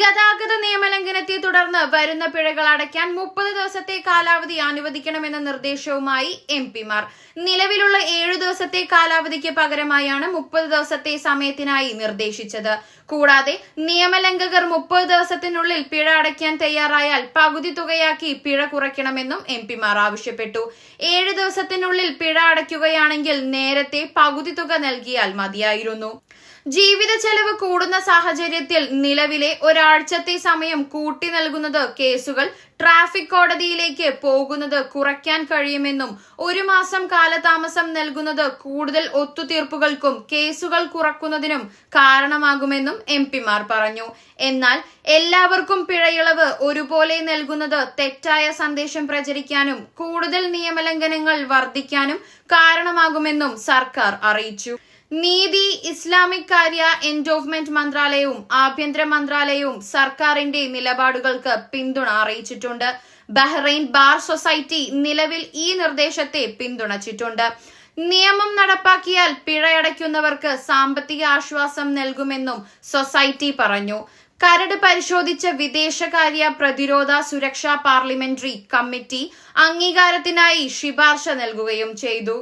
ഗതാഗത നിയമലംഘനത്തെ തുടർന്ന് വരുന്ന പിഴകൾ അടയ്ക്കാൻ മുപ്പത് ദിവസത്തെ കാലാവധി അനുവദിക്കണമെന്ന നിർദ്ദേശവുമായി എം പിമാർ. നിലവിലുള്ള ഏഴു ദിവസത്തെ കാലാവധിക്ക് പകരമായാണ് മുപ്പത് ദിവസത്തെ സമയത്തിനായി നിർദ്ദേശിച്ചത്. കൂടാതെ നിയമലംഘകർ മുപ്പത് ദിവസത്തിനുള്ളിൽ പിഴ അടയ്ക്കാൻ തയ്യാറായാൽ പകുതി തുകയാക്കി പിഴ കുറയ്ക്കണമെന്നും എം പിമാർ ആവശ്യപ്പെട്ടു. ഏഴ് ദിവസത്തിനുള്ളിൽ പിഴ അടയ്ക്കുകയാണെങ്കിൽ നേരത്തെ പകുതി തുക നൽകിയാൽ മതിയായിരുന്നു. ജീവിത ചെലവ് കൂടുന്ന സാഹചര്യത്തിൽ നിലവിലെ ഒരാഴ്ചത്തെ സമയം കൂട്ടി നൽകുന്നത് കേസുകൾ ട്രാഫിക് കോടതിയിലേക്ക് പോകുന്നത് കുറയ്ക്കാൻ കഴിയുമെന്നും ഒരു മാസം കാലതാമസം നൽകുന്നത് കൂടുതൽ ഒത്തുതീർപ്പുകൾക്കും കേസുകൾ കുറക്കുന്നതിനും കാരണമാകുമെന്നും എം പിമാർ പറഞ്ഞു. എന്നാൽ എല്ലാവർക്കും പിഴയിളവ് ഒരുപോലെ നൽകുന്നത് തെറ്റായ സന്ദേശം പ്രചരിക്കാനും കൂടുതൽ നിയമലംഘനങ്ങൾ വർദ്ധിക്കാനും കാരണമാകുമെന്നും സർക്കാർ അറിയിച്ചു. നീതി ഇസ്ലാമിക് കാര്യ എൻഡോവ്മെന്റ് മന്ത്രാലയവും ആഭ്യന്തര മന്ത്രാലയവും സർക്കാരിന്റെ നിലപാടുകൾക്ക് പിന്തുണ അറിയിച്ചിട്ടുണ്ട്. ബഹ്റൈൻ ബാർ സൊസൈറ്റി നിലവിൽ ഈ നിർദ്ദേശത്തെ പിന്തുണച്ചിട്ടുണ്ട്. നിയമം നടപ്പാക്കിയാൽ പിഴയടയ്ക്കുന്നവർക്ക് സാമ്പത്തിക ആശ്വാസം നൽകുമെന്നും സൊസൈറ്റി പറഞ്ഞു. കരട് പരിശോധിച്ച വിദേശകാര്യ പ്രതിരോധ സുരക്ഷാ പാർലമെന്ററി കമ്മിറ്റി അംഗീകാരത്തിനായി ശുപാർശ നൽകുകയും ചെയ്തു.